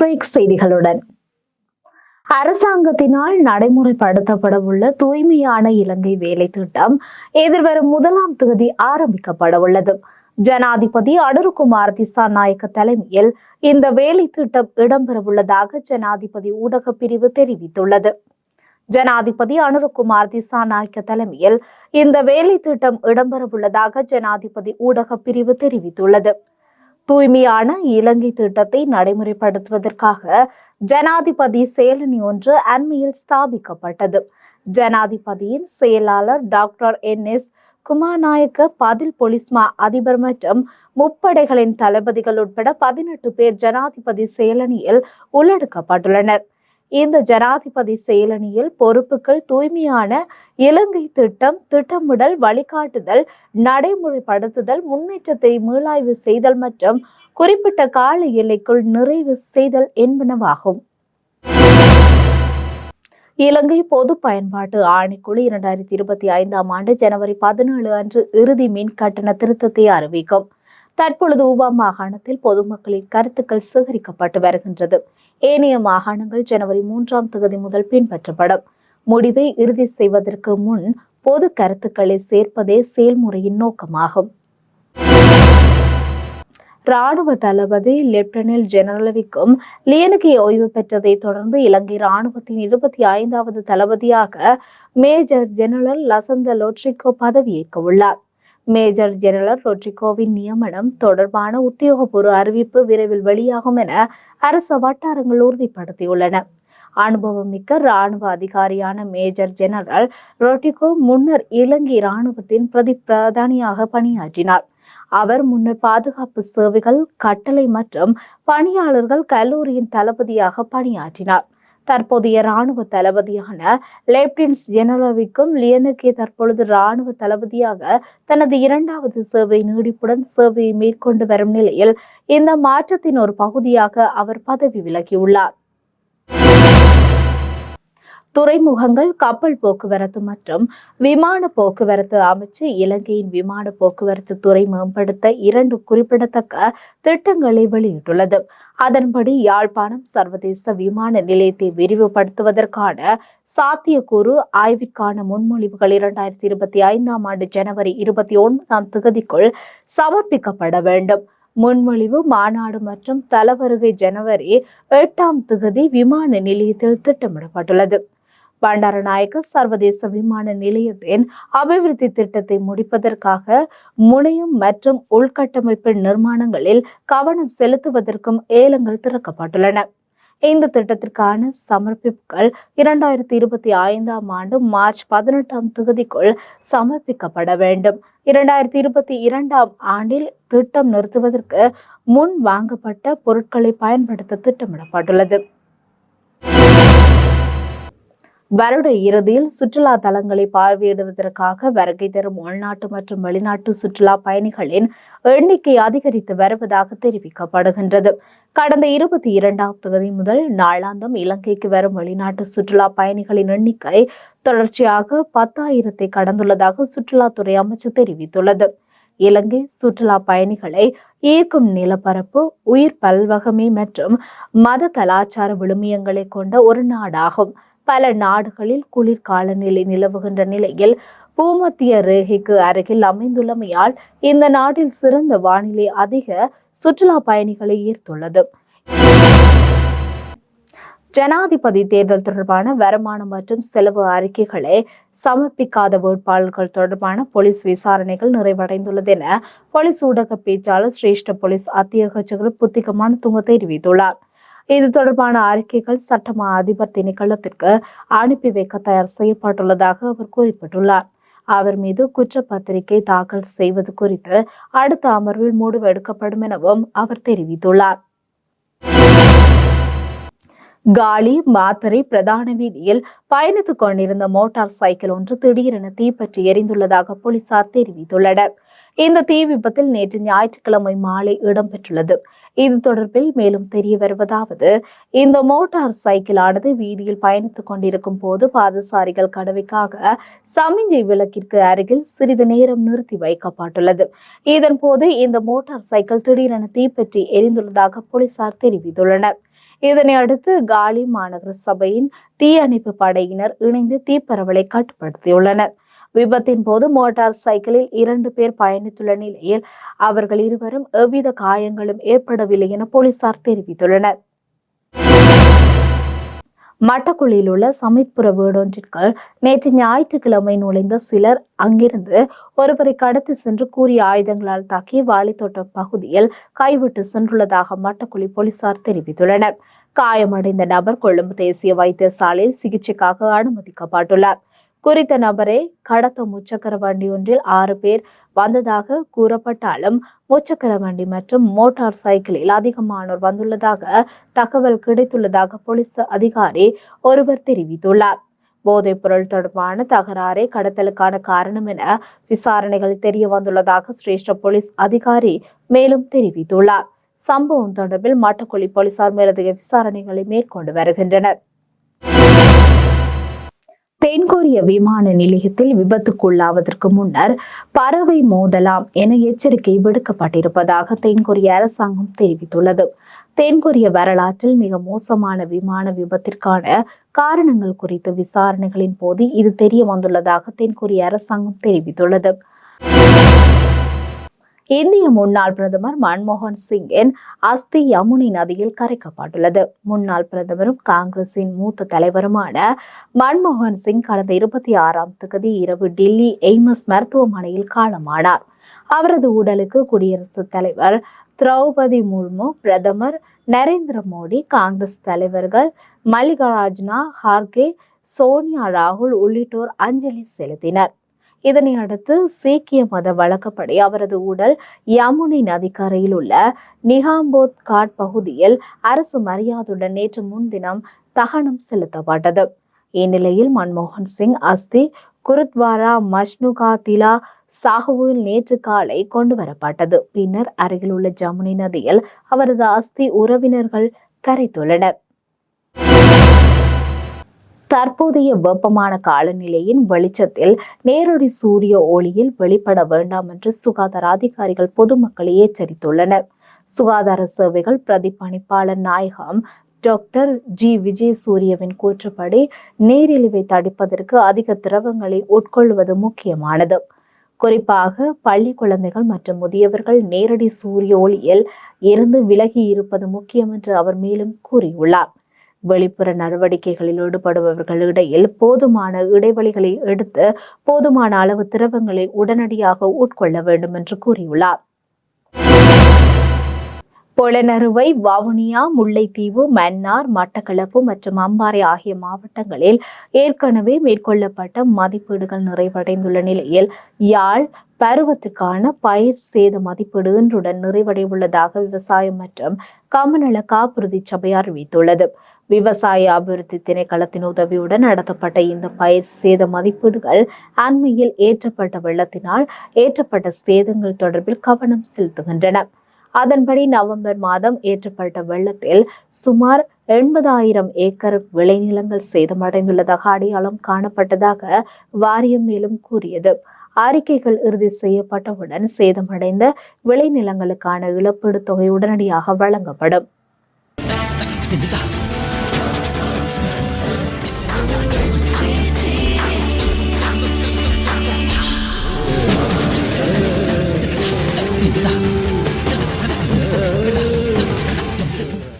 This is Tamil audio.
பிரேக் செய்திகளுடன். அரசாங்கத்தினால் நடைமுறைப்படுத்தப்பட உள்ள தூய்மையான இலங்கை வேலை திட்டம் எதிர்வரும் முதலாம் தேதி ஆரம்பிக்கப்பட உள்ளது ஜனாதிபதி அனுருகுமார் திசாநாயக்க தலைமையில் இந்த வேலை திட்டம் இடம்பெறவுள்ளதாக ஜனாதிபதி ஊடக பிரிவு தெரிவித்துள்ளது. ஜனாதிபதி அனுருகுமார் திசாநாயக்க தலைமையில் இந்த வேலை திட்டம் இடம்பெறவுள்ளதாக ஜனாதிபதி ஊடக பிரிவு தெரிவித்துள்ளது. தூய்மையான இலங்கை திட்டத்தை நடைமுறைப்படுத்துவதற்காக ஜனாதிபதி செயலணி ஒன்று அண்மையில் ஸ்தாபிக்கப்பட்டது. ஜனாதிபதியின் செயலாளர் டாக்டர் என் எஸ் குமாநாயக்க பதில் பொலிஸ்மா அதிபர் மற்றும் முப்படைகளின் தளபதிகள் உட்பட பதினெட்டு பேர் ஜனாதிபதி செயலணியில் உள்ளடக்கப்பட்டுள்ளனர். இந்த ஜனாதிபதி செயலணியில் பொறுப்புகள் தூய்மையான இலங்கை திட்டம் திட்டமிடல் வழிகாட்டுதல் நடைமுறைப்படுத்துதல் முன்னேற்றத்தை மீளாய்வு செய்தல் மற்றும் குறிப்பிட்ட கால எல்லைக்குள் நிறைவு செய்தல் என்பனவாகும். இலங்கை பொது பயன்பாட்டு ஆணைக்குழு இரண்டாயிரத்தி இருபத்தி ஐந்தாம் ஆண்டு ஜனவரி பதினேழு அன்று இறுதி மின் கட்டண திருத்தத்தை அறிவிக்கும். தற்பொழுது ஊவா மாகாணத்தில் பொதுமக்களின் கருத்துக்கள் சேகரிக்கப்பட்டு வருகின்றது. ஏனைய மாகாணங்கள் ஜனவரி மூன்றாம் தேதி முதல் பின்பற்றப்படும். முடிவை இறுதி செய்வதற்கு முன் பொது கருத்துக்களை சேர்ப்பதே செயல்முறையின் நோக்கமாகும். ராணுவ தளபதி லெப்டினல் ஜெனரலவிக்கும் லியனுக்கு ஓய்வு பெற்றதை தொடர்ந்து இலங்கை ராணுவத்தின் இருபத்தி ஐந்தாவது தளபதியாக மேஜர் ஜெனரல் லசந்த லோட்ரிகோ பதவியேற்க உள்ளார். மேஜர் ஜெனரல் ரொட்ரிகோவின் நியமனம் தொடர்பான உத்தியோகபூர்வ அறிவிப்பு விரைவில் வெளியாகும் என அரசு வட்டாரங்கள் உறுதிப்படுத்தியுள்ளன. அனுபவமிக்க ராணுவ அதிகாரியான மேஜர் ஜெனரல் ரொட்டிகோ முன்னர் இலங்கை ராணுவத்தின் பிரதி பிரதானியாக பணியாற்றினார். அவர் முன்னர் பாதுகாப்பு சேவைகள் கட்டளை மற்றும் பணியாளர்கள் கல்லூரியின் தளபதியாக பணியாற்றினார். தற்போதைய ராணுவ தளபதியான லெப்டினன்ட் ஜெனரலுக்கும் லியனுக்கே தற்பொழுது ராணுவ தளபதியாக தனது இரண்டாவது சேவை நீடிப்புடன் சேவையை மேற்கொண்டு வரும் நிலையில் இந்த மாற்றத்தின் ஒரு பகுதியாக அவர் பதவி விலகியுள்ளார். துறைமுகங்கள் கப்பல் போக்குவரத்து மற்றும் விமான போக்குவரத்து அமைச்சு இலங்கையின் விமான போக்குவரத்து துறை மேம்படுத்த இரண்டு குறிப்பிடத்தக்க திட்டங்களை வெளியிட்டுள்ளது. அதன்படி யாழ்ப்பாணம் சர்வதேச விமான நிலையத்தை விரிவுபடுத்துவதற்கான சாத்தியக்கூறு ஆய்விற்கான முன்மொழிவுகள் இரண்டாயிரத்தி இருபத்தி ஐந்தாம் ஆண்டு ஜனவரி இருபத்தி ஒன்பதாம் தேதிக்குள் சமர்ப்பிக்கப்பட வேண்டும். முன்மொழிவு மாநாடு மற்றும் தலவருகை ஜனவரி எட்டாம் தொகுதி விமான நிலையத்தில் திட்டமிடப்பட்டுள்ளது. பண்டாரநாயக்க சர்வதேச விமான நிலையத்தின் அபிவிருத்தி திட்டத்தை முடிப்பதற்காக முனையம் மற்றும் உள்கட்டமைப்பு நிர்மாணங்களில் கவனம் செலுத்துவதற்கும் ஏலங்கள் திறக்கப்பட்டுள்ளன. இந்த திட்டத்திற்கான சமர்ப்பிப்புகள் இரண்டாயிரத்தி இருபத்தி ஐந்தாம் ஆண்டு மார்ச் பதினெட்டாம் தொகுதிக்குள் சமர்ப்பிக்கப்பட வேண்டும். இரண்டாயிரத்தி இருபத்தி இரண்டாம் ஆண்டில் திட்டம் நிறுத்துவதற்கு முன் வாங்கப்பட்ட பொருட்களை பயன்படுத்த திட்டமிடப்பட்டுள்ளது. வருட இறுதியில் சுற்றுலா தலங்களை பார்வையிடுவதற்காக வருகை தரும் உள்நாட்டு மற்றும் வெளிநாட்டு சுற்றுலா பயணிகளின் எண்ணிக்கை அதிகரித்து வருவதாக தெரிவிக்கப்படுகின்றது. கடந்த இருபத்தி இரண்டாம் தேதி முதல் நாளாந்தம் இலங்கைக்கு வரும் வெளிநாட்டு சுற்றுலா பயணிகளின் எண்ணிக்கை தொடர்ச்சியாக பத்தாயிரத்தை கடந்துள்ளதாக சுற்றுலாத்துறை அமைச்சு தெரிவித்துள்ளது. இலங்கை சுற்றுலா பயணிகளை ஈர்க்கும் நிலப்பரப்பு உயிர் பல்வகமை மற்றும் மத கலாச்சார விழுமியங்களை கொண்ட ஒரு நாடாகும். பல நாடுகளில் குளிர்கால நிலை நிலவுகின்ற நிலையில் பூமத்திய ரேகைக்கு அருகில் அமைந்துள்ளமையால் இந்த நாட்டில் சிறந்த வானிலை அதிக சுற்றுலா பயணிகளை ஈர்த்துள்ளது. ஜனாதிபதி தேர்தல் தொடர்பான வருமானம் மற்றும் செலவு அறிக்கைகளை சமர்ப்பிக்காத வேட்பாளர்கள் தொடர்பான போலீஸ் விசாரணைகள் நிறைவடைந்துள்ளது என போலீஸ் ஊடக பேச்சாளர் சிரேஷ்ட போலீஸ் அத்தியட்சகர் புத்திகமான துங்க தெரிவித்துள்ளார். இது தொடர்பான அறிக்கைகள் சட்டமா அதிபர் திணைக்களத்திற்கு அனுப்பி வைக்க தயார் செய்யப்பட்டுள்ளதாக அவர் குறிப்பிட்டுள்ளார். அவர் மீது குற்றப்பத்திரிகை தாக்கல் செய்வது குறித்து அடுத்த அமர்வில் முடிவு எடுக்கப்படும் எனவும் அவர் தெரிவித்துள்ளார். காலி மாத்தரை பிரதான வீதியில் பயணித்துக் கொண்டிருந்த மோட்டார் சைக்கிள் ஒன்று திடீரென தீப்பற்றி எரிந்துள்ளதாக போலீசார் தெரிவித்துள்ளனர். இந்த தீ விபத்தில் நேற்று ஞாயிற்றுக்கிழமை மாலை இடம்பெற்றுள்ளது. இது தொடர்பில் மேலும் தெரிய வருவதாவது இந்த மோட்டார் சைக்கிளானது வீதியில் பயணித்துக் கொண்டிருக்கும் போது பாதசாரிகள் கடவைக்காக சமிஞ்சை விளக்கிற்கு அருகில் சிறிது நேரம் நிறுத்தி வைக்கப்பட்டுள்ளது. இதன் போது இந்த மோட்டார் சைக்கிள் திடீரென தீப்பற்றி எரிந்துள்ளதாக போலீசார் தெரிவித்துள்ளனர். இதனை அடுத்து காலி மாநகர சபையின் தீயணைப்பு படையினர் இணைந்து தீப்பரவலை கட்டுப்படுத்தியுள்ளனர். விபத்தின் போது மோட்டார் சைக்கிளில் இரண்டு பேர் பயணித்துள்ள நிலையில் அவர்கள் இருவரும் எவ்வித காயங்களும் ஏற்படவில்லை என போலீசார் தெரிவித்துள்ளனர். மட்டக்குழியில் உள்ள சமித்புர வீடொன்றிற்குள் நேற்று ஞாயிற்றுக்கிழமை நுழைந்த சிலர் அங்கிருந்து ஒருவரை கடத்தி சென்று கூறிய ஆயுதங்களால் தாக்கி வாலித்தோட்ட பகுதியில் கைவிட்டு சென்றுள்ளதாக மட்டக்குழி போலீசார் தெரிவித்துள்ளனர். காயமடைந்த நபர் கொழும்பு தேசிய வைத்தியசாலையில் சிகிச்சைக்காக அனுமதிக்கப்பட்டுள்ளார். குறித்த நபரை கடத்த முச்சக்கர வண்டி ஒன்றில் ஆறு பேர் வந்ததாக கூறப்பட்டாலும் முச்சக்கர வண்டி மற்றும் மோட்டார் சைக்கிளில் அதிகமானோர் வந்துள்ளதாக தகவல் கிடைத்துள்ளதாக போலீஸ் அதிகாரி ஒருவர் தெரிவித்துள்ளார். போதைப் பொருள் தொடர்பான தகராறே கடத்தலுக்கான காரணம் என விசாரணைகள் தெரிய வந்துள்ளதாக சிரேஷ்ட போலீஸ் அதிகாரி மேலும் தெரிவித்துள்ளார். சம்பவம் தொடர்பில் மாட்டுக்குழி போலீசார் மேலதிக விசாரணைகளை மேற்கொண்டு வருகின்றனர். தென்கொரிய விமான நிலையத்தில் விபத்துக்குள்ளாவதற்கு முன்னர் பறவை மோதலாம் என எச்சரிக்கை விடுக்கப்பட்டிருப்பதாக தென்கொரிய அரசாங்கம் தெரிவித்துள்ளது. தென்கொரிய வரலாற்றில் மிக மோசமான விமான விபத்திற்கான காரணங்கள் குறித்த விசாரணைகளின் போது இது தெரிய வந்துள்ளதாக தென்கொரிய அரசாங்கம் தெரிவித்துள்ளது. இந்திய முன்னாள் பிரதமர் மன்மோகன் சிங்கின் அஸ்தி யமுனை நதியில் கரைக்கப்பட்டுள்ளது. முன்னாள் பிரதமரும் காங்கிரசின் மூத்த தலைவருமான மன்மோகன் சிங் கடந்த இருபத்தி ஆறாம் தேதி இரவு டெல்லி எய்மஸ் மருத்துவமனையில் காலமானார். அவரது உடலுக்கு குடியரசுத் தலைவர் திரௌபதி முர்மு பிரதமர் நரேந்திர மோடி காங்கிரஸ் தலைவர்கள் மல்லிகார்ஜுனா ஹார்கே சோனியா ராகுல் உள்ளிட்டோர் அஞ்சலி செலுத்தினர். இதனை அடுத்து சீக்கிய மத வழக்கப்படி அவரது உடல் யமுனை நதிக்கரையில் உள்ள நிகாம்போத் காட் பகுதியில் அரசு மரியாதையுடன் நேற்று முன்தினம் தகனம் செலுத்தப்பட்டது. இந்நிலையில் மன்மோகன் சிங் அஸ்தி குருத்வாரா மஷ்னுகா திலா சாகுவில் நேற்று காலை கொண்டு வரப்பட்டது பின்னர் அருகில் உள்ள ஜமுனை நதியில் அவரது அஸ்தி உறவினர்கள் கரைத்துள்ளனர். தற்போதைய வெப்பமான காலநிலையின் வெளிச்சத்தில் நேரடி சூரிய ஒளியில் வெளிப்பட வேண்டாம் என்று சுகாதார அதிகாரிகள் பொதுமக்களை எச்சரித்துள்ளனர். சுகாதார சேவைகள் பிரதிபணிப்பாளர் நாயகம் டாக்டர் ஜி. விஜய் சூரியவின் கூற்றுப்படி நீரிழிவை தடுப்பதற்கு அதிக திரவங்களை உட்கொள்வது முக்கியமானது. குறிப்பாக பள்ளி குழந்தைகள் மற்றும் முதியவர்கள் நேரடி சூரிய ஒளியில் இருந்து விலகி இருப்பது முக்கியம் என்று அவர் மேலும் கூறியுள்ளார். வெளிப்புற நடவடிக்கைகளில் ஈடுபடுபவர்களிடையில் போதுமான இடைவெளிகளை எடுத்து போதுமான அளவு திரவங்களை உடனடியாக உட்கொள்ள வேண்டும் என்று கூறியுள்ளார். பொலனறுவை வவுனியா முல்லைத்தீவு மன்னார் மட்டக்களப்பு மற்றும் அம்பாறை ஆகிய மாவட்டங்களில் ஏற்கனவே மேற்கொள்ளப்பட்ட மதிப்பீடுகள் நிறைவடைந்துள்ள நிலையில் யாழ் பருவத்துக்கான பயிர் சேத மதிப்பீடு இன்றுடன் நிறைவடைவுள்ளதாக விவசாயம் மற்றும் கமநல காப்புறுதி சபை அறிவித்துள்ளது. விவசாய அபிவிருத்தி திணைக்களத்தின் உதவியுடன் நடத்தப்பட்ட இந்த பயிர் சேத மதிப்பீடுகள் அண்மையில் ஏற்றப்பட்ட வெள்ளத்தினால் ஏற்றப்பட்ட சேதங்கள் தொடர்பில் கவனம் செலுத்துகின்றன. அதன்படி நவம்பர் மாதம் ஏற்றப்பட்ட வெள்ளத்தில் சுமார் எண்பதாயிரம் ஏக்கர் விளைநிலங்கள் சேதமடைந்துள்ளதாக அடையாளம் காணப்பட்டதாக வாரியம் மேலும் கூறியது. அறிக்கைகள் இறுதி செய்யப்பட்டவுடன் சேதமடைந்த விளைநிலங்களுக்கான இழப்பீடு தொகை உடனடியாக வழங்கப்படும்.